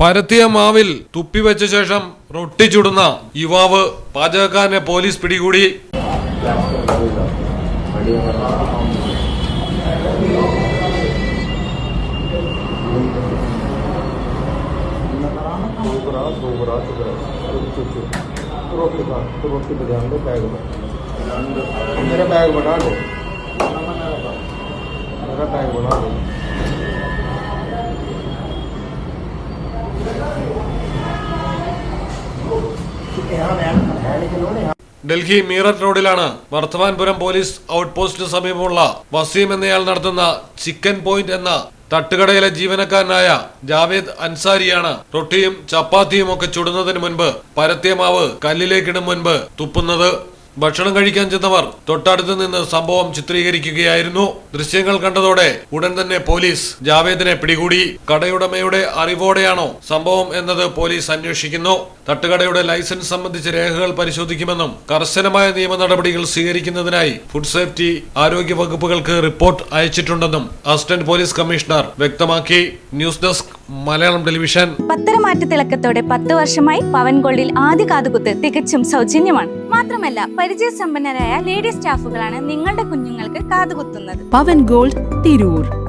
പരത്തിയ മാവിൽ തുപ്പിവെച്ച ശേഷം റൊട്ടി ചുടുന്ന യുവാവ് പാചകക്കാരനെ പോലീസ് പിടികൂടി. ഡൽഹി മീററ്റ് റോഡിലാണ് വർദ്ധമാൻപുരം പോലീസ് ഔട്ട് പോസ്റ്റിന് സമീപമുള്ള വസീം എന്നയാൾ നടത്തുന്ന ചിക്കൻ പോയിന്റ് എന്ന തട്ടുകടയിലെ ജീവനക്കാരനായ ജാവേദ് അൻസാരിയാണ് റൊട്ടിയും ചപ്പാത്തിയും ഒക്കെ ചുടുന്നതിന് മുൻപ് പരത്തിയ മാവ് കല്ലിലേക്കിടും മുൻപ് തുപ്പുന്നത്. ഭക്ഷണം കഴിക്കാൻ ചെന്നവർ തൊട്ടടുത്ത് നിന്ന് സംഭവം ചിത്രീകരിക്കുകയായിരുന്നു. ദൃശ്യങ്ങൾ കണ്ടതോടെ ഉടൻ തന്നെ പോലീസ് ജാവേദിനെ പിടികൂടി. കടയുടമയുടെ അറിവോടെയാണോ സംഭവം എന്നത് പോലീസ് അന്വേഷിക്കുന്നു. തട്ടുകടയുടെ ലൈസൻസ് സംബന്ധിച്ച രേഖകൾ പരിശോധിക്കുമെന്നും കർശനമായ നിയമ നടപടികൾ സ്വീകരിക്കുന്നതിനായി ഫുഡ് സേഫ്റ്റി ആരോഗ്യ വകുപ്പുകൾക്ക് റിപ്പോർട്ട് അയച്ചിട്ടുണ്ടെന്നും അസിസ്റ്റന്റ് പോലീസ് കമ്മീഷണർ വ്യക്തമാക്കി. News desk Malayalam television. പത്തരമാറ്റ തിളക്കത്തോടെ പത്ത് വർഷമായി പവൻ ഗോൾഡിൽ ആദ്യ കാതുകുത്ത് തികച്ചും സൗജന്യമാണ്. മാത്രമല്ല പരിചയ സമ്പന്നരായ ലേഡി സ്റ്റാഫുകളാണ് നിങ്ങളുടെ കുഞ്ഞുങ്ങൾക്ക് കാതുകുത്തുന്നത്. പവൻ ഗോൾഡ് തിരൂർ.